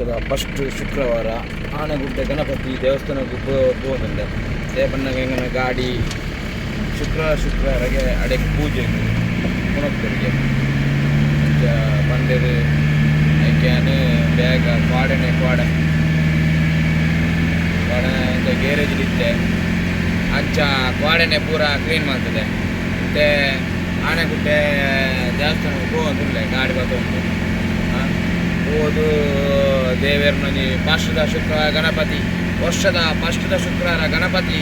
ವರ್ಷದ ಫಸ್ಟ್ ಶುಕ್ರವಾರ, ಆನೆಗುಡ್ಡೆ, ಗಣಪತಿ ದೇವಸ್ಥಾನ ಹೋದಂತೆ ದೇವಣ್ಣಗಂಗನ ಗಾಡಿ, ಶುಕ್ರ, ಶುಕ್ರವಾರಗೆ ಅಡೆಗೆ ಪೂಜೆ ಕುಣಕ್ಕೆ ಬಂದಿರು ಕ್ಯಾನ್ ಬೇಗ ಕ್ವಾಡನೆ, ಕ್ವಾಡ. ಕ್ವಾಡನೆ ಅಂತ ಗ್ಯಾರೇಜ್ಲಿತ್ತೆ ಅಂಚ, ಕ್ವಾಡನೆ ಪೂರ ಕ್ಲೀನ್ ಮಾಡ್ತದೆ ಮತ್ತು ಆನೆಗುಡ್ಡೆ ದೇವಸ್ಥಾನ ಹೋಗಿಲ್ಲ ಗಾಡಿ ಬರ್ತದೆ ಹೋದು ದೇವರನಲ್ಲಿ ಪಾಷ್ಟದ ಶುಕ್ರವಾರ ಗಣಪತಿ, ವರ್ಷದ ಪಾಷ್ಟದ ಶುಕ್ರವಾರ ಗಣಪತಿ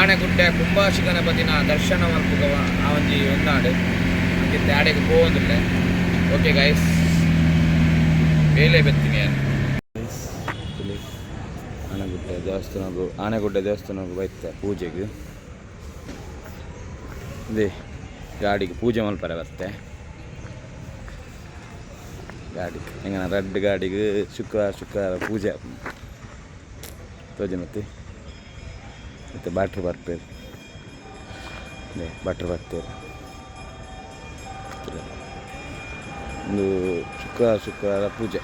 ಆಣೆಗುಡ್ಡೆ ಕುಂಭಾಶಿ ಗಣಪತಿನ ದರ್ಶನ ಮಲ್ಪುಗವ ಆ ಒಂಜಿ ಒಂದಾಡು. ಅಂತ ಆಡೆಗೆ ಹೋಗೋದಿಲ್ಲ ಓಕೆ ಗೈಸ್ ಬೇಲೆ ಬೆತ್ತೀನಿ ನಾನು. ಆನೆಗುಡ್ಡೆ ದೇವಸ್ಥಾನಕ್ಕೂ ಆನೆಗುಡ್ಡೆ ದೇವಸ್ಥಾನಕ್ಕೂ ಬೈತೆ ಪೂಜೆಗೆ. ಇದೇ. ಗಾಡಿಗೆ ಪೂಜೆ ಮಲ್ಪರೆ ಬರುತ್ತೆ ಹೆಂಗನ ರೆಡ್ ಗಾಡಿಗೆ ಶುಕ್ರವಾರ ಶುಕ್ರವಾರ ಪೂಜೆ. ತೋಜೆ ಮತ್ತೆ? ಬಾಟ್ರ್ ಬರ್ಪೇರು ಅದೇ ಬಾಟ್ರ್ ಬರ್ತೇವೆ ಒಂದು ಶುಕ್ರವಾರ ಶುಕ್ರವಾರ ಪೂಜೆ.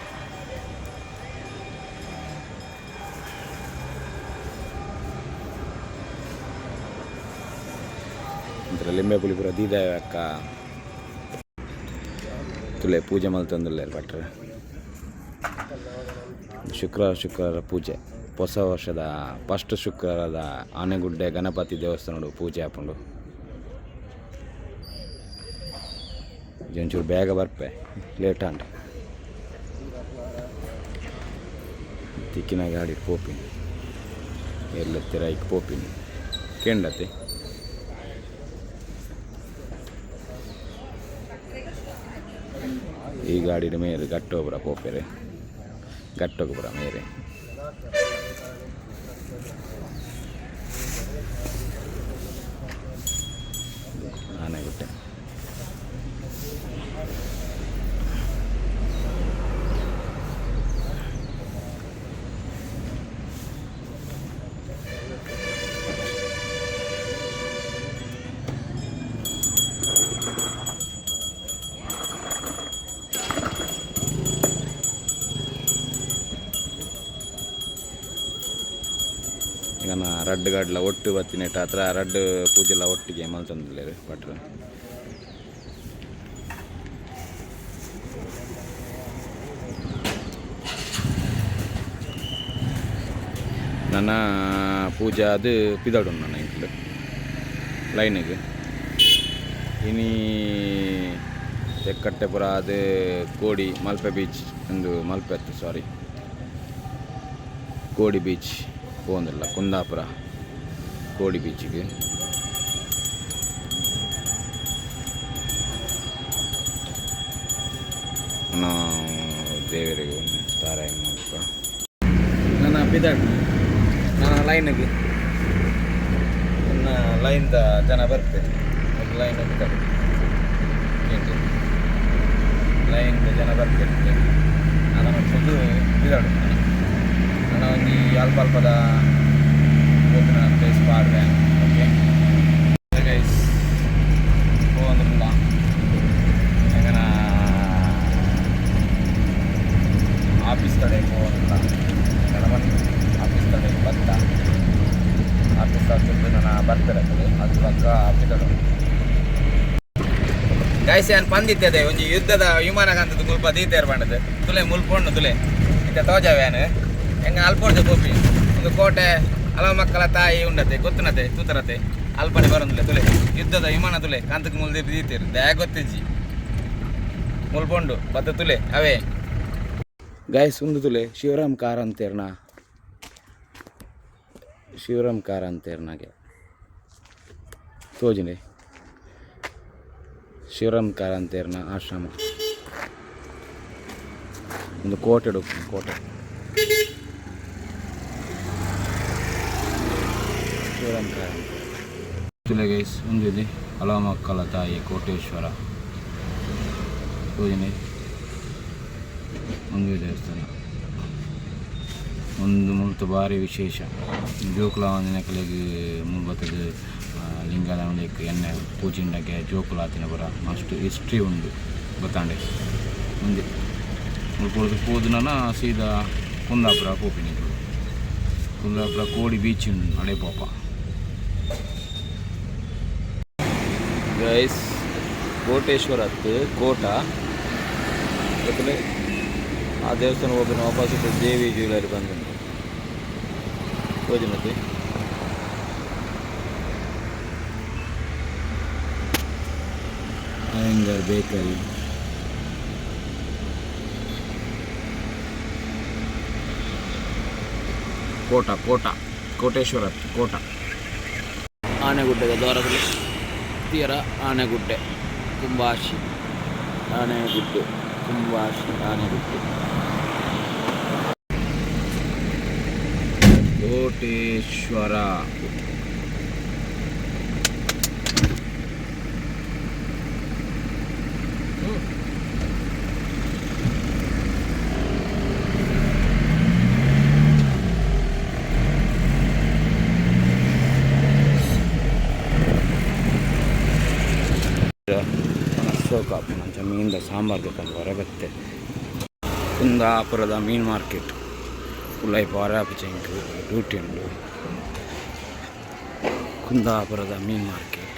ಒಂಥರ ಲಿಂಬೆ ಪುಳಿ ಪೂರ ದೀದಾಯ ಅಕ್ಕ ತುಲೆ, ಪೂಜೆ ಮಲ್ತಂದಿಲ್ಲ ಭಟ್ರೆ. ಶುಕ್ರವಾರ ಶುಕ್ರವಾರ ಪೂಜೆ. ಹೊಸ ವರ್ಷದ ಫಸ್ಟ್ ಶುಕ್ರವಾರದ ಆನೆಗುಡ್ಡೆ ಗಣಪತಿ ದೇವಸ್ಥಾನಡು ಪೂಜೆ ಹಾಕೊಂಡು ಒಂಚೂರು ಬೇಗ ಬರ್ಪೆ, ಲೇಟ್ ಅಂಡ್ ತಿಕ್ಕಿನ ಗಾಡಿ, ಪೋಪಿನಿ. ಎಲ್ಲತ್ತಿರ ಈಗ ಪೋಪಿನಿ. ಕೇಂಡತೆ. ಈ ಗಾಡಿಯ ಮೇಲೆ ಗಟ್ಟೋಬ್ರ ಪೋಪೆರೆ ಗಟ್ಟೋಗ್ಬರ ಮೇರೆ ಈಗ ರಡ್ ಗಾಡ್ಲ ಒಟ್ಟು ಬತ್ತಿನೆಟ್ ಹತ್ರ ರಡ್ಡ್ ಪೂಜೆಲ್ಲ ಒಟ್ಟಿಗೆ ಮಲ್ತಂದಿಲ್ಲ ಭಟ್ರು. ನನ್ನ ಪೂಜೆ ಅದು ಪಿದಾಡು ನನ್ನ ಇಂಟ್ಲು ಲೈನಿಗೆ. ಇನಿ ತೆಕ್ಕಟ್ಟೆಪುರ ಅದು ಕೋಡಿ ಮಲ್ಪೆ ಬೀಚ್ ಒಂದು ಮಲ್ಪೆ ಸಾರಿ ಕೋಡಿ ಕೋಂದಲ್ಲ ಕುಂದಾಪುರ ಕೋಡಿ ಬೀಚಿಗೆ. ನಾವು ದೇವರಿಗೆ ಒಂದು ತಾರಾಯಿ ಮಾಡ್ಕ. ನನ್ನ ಬಿದಾಡ್ ನನ್ನ ಲೈನಿಗೆ ನನ್ನ ಲೈನ್ದ ಜನ ಬರ್ತೇನೆ ಒಂದು ಲೈನ್ ಬಿದಾಡ್ ಲೈನ್ದ ಜನ ಬರ್ತೇನೆ ಅದನ್ನು ಒಂದು ಅಲ್ಪ ಅಲ್ಪದ ಗೈಸ್ ಹೋಗಂದ್ರಲ್ಲ ಹೆಂಗನ ಆಫೀಸ್ ಕಡೆ ಹೋಗಂದ್ರಲ್ಲ ನನ್ನ ಆಫೀಸ್ ಕಡೆ ಬತ್ತ ಆಫೀಸ್ ಆಗ್ತಿದ್ದು ನನ್ನ ಬರ್ತಾರೆ ಆಫೀಸ್ ಗೈಸ್ ಏನು ಪಂದಿತ್ತದೆ ಒಂಜಿ ಯುದ್ಧದ ವಿಮಾನ ಕಾಂತದ ಮುಲ್ಪ ದೀತೇರ್ ಬಂಡದು. ತುಲೆ ಮುಲ್ಪೊಂಡು ತುಲೆ. ಇತ್ತೆ ತೋಜವ್ಯಾನು ಹೆಂಗ ಅಲ್ಪೋಡ್ದೆ ಕೋಪಿ ಒಂದು ಕೋಟೆ, ಹಲವು ಮಕ್ಕಳ ತಾಯಿ ಉಂಡತೆ, ಗೊತ್ತುನತೆ, ತೂತರತೆ. ಅಲ್ಪನೆ ಬರೋದಿಲ್ಲ ತುಲೆ, ಯುದ್ಧದ ವಿಮಾನ ತುಲೆ, ಕಾಂತಕ್ಕೆ ಮುಲ್ದೆ ಬಿದ್ದೀರು ದಯ ಗೊತ್ತಿಜ್ಜಿ ಮುಲ್ಪೊಂಡು ಬತ್ತ ತುಲೆ, ಅವೇ. ಗಾಯಸ್ ಒಂದು ತುಲೆ, ಶಿವರಾಮ್ ಕಾರ್ ಅಂತೇರ್ನ ಶಿವರಾಮ್ ಕಾರ್ ಅಂತೇರ್ನಾಗೆ ತೋಜಿನಿ. ಶಿವರಾಮ್ ಕಾರ್ ಅಂತೇರ್ನ ಆಶ್ರಮ. ಒಂದು ಕೋಟೆ ಕೋಟೆ ಶಿವರಾಮ್ ಕಾರ್ ಗೈಸ್ ಒಂದಿದೆ ಹಲವು ಮಕ್ಕಳ ತಾಯಿ ಕೋಟೇಶ್ವರ ಪೂಜನೆ ಒಂದು ದೇವಸ್ಥಾನ. ಒಂದು ಮುಲ್ತು ಭಾರಿ ವಿಶೇಷ. ಜೋಕುಲ ಆಂಜನೇಯಕಲೆಗ್ ಮುಂಬತ್ತದ ಲಿಂಗಾಲಕ್ಕೆ ಎಣ್ಣೆ ಪೂಜಿಂಡಗೆ ಜೋಕುಲ ಆತಿನ ಬರ. ಮಸ್ತ್ ಹಿಸ್ಟ್ರಿ ಉಂಡು ಗೊತ್ತಾಂಡೆ ಮುಂದೆ ಮುಲ್ಪೊಳದು ಪೋದುನನ ಸೀದಾ ಕುಂದಾಪುರ ಪೋಪಿನಿಗಳು ಕುಂದಾಪುರ, ಕೋಡಿ ಬೀಚ್ ನಡೆ ಪೋಪ. ಗೈಸ್ ಕೋಟೇಶ್ವರ ಹತ್ತು ಕೋಟ. ಯಾಕಂದರೆ ಆ ದೇವಸ್ಥಾನ ಹೋಗಿ ವಾಪಸ್ ದೇವಿ ಜ್ಯುವೆಲರಿ ಬಂದುಂಟು ಮತ್ತೆ. ಅಯ್ಯಂಗರ್ ಬೇಕರಿ ಕೋಟ ಕೋಟ. ಕೋಟೇಶ್ವರ ಕೋಟ. ಆನೆಗುಡ್ಡದ ದ್ವಾರದಲ್ಲಿ. ತೀರ ಆನೆಗುಡ್ಡೆ. ಕುಂಬಾಶಿ ಆನೆಗುಡ್ಡೆ. ಕುಂಬಾಶಿ ಆನೆಗುಡ್ಡೆ. ಕೋಟೇಶ್ವರ. ಅಶೋಕ ಮೀನ್ ದ ಸಾಂಬಾರು ದುಕಾನ್ ಹೊರಗತ್ತೆ ಕುಂದಾಪುರದ ಮೀನು ಮಾರ್ಕೆಟ್. ಉಳ್ಳೈ ಪಾರಾಪಿ ಡ್ಯೂಟಿ ಉಂಡು ಕುಂದಾಪುರದ ಮೀನು ಮಾರ್ಕೆಟ್.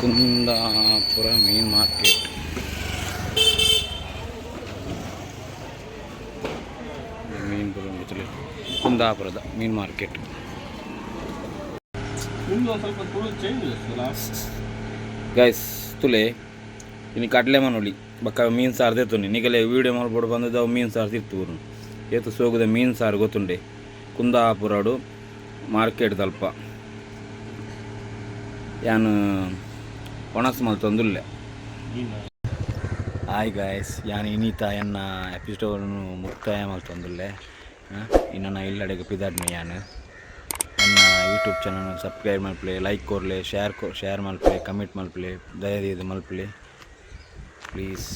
ಕುಂದಾಪುರ ಮೀನು ಮಾರ್ಕೆಟ್. ಮೀನು ಕುಂದಾಪುರದ ಮೀನು ಮಾರ್ಕೆಟ್. ಗೈಸ್ ತುಲೆ ಇನ್ನು ಕಡಲೆ ಮನೋಳಿ ಬಕ್ಕ ಮೀನು ಸಾರು ತಿರ್ತುನಿ ನಿಗಲೆ ವೀಡಿಯೋ ಮಾಡ್ಬೋದು ಬಂದದ್ದು ಅವು ಮೀನು ಸಾರು ತಿರ್ತುವರು ಏತು ಸೋಗದ ಮೀನು ಸಾರು ಗೊತ್ತುಂಡೆ. ಕುಂದಾಪುರಡು ಮಾರ್ಕೆಟ್ ತಲ್ಪ ಯಾನು ಒಣಸ್ ಮಲ್ತೊಂದುಲ್ಲೆ ಹಾಯ್ ಗಾಯ್ಸ್ ಯಾನು ಇನೀತ ಎನ್ನ ಎಪಿಸೋಡನ್ನು ಮುಕ್ತಾಯ ಮಲ್ತೊಂದುಲ್ಲೆ ಇನ್ನ ಇಲ್ಲಡೆಗೆ ಪಿದಾಡ್ಮೆ ಯಾನು. ನನ್ನ ಯೂಟ್ಯೂಬ್ ಚಾನಲ್ನ ಸಬ್ಸ್ಕ್ರೈಬ್ ಮಲ್ಪಲೆ ಲೈಕ್ ಕೊರ್ಲೆ ಶೇರ್ ಕೊ ಶೇರ್ ಮಲ್ಪಲೆ ಕಮೆಂಟ್ ಮಲ್ಪಲೆ ದಯದಿ ಇದು ಪ್ಲೀಸ್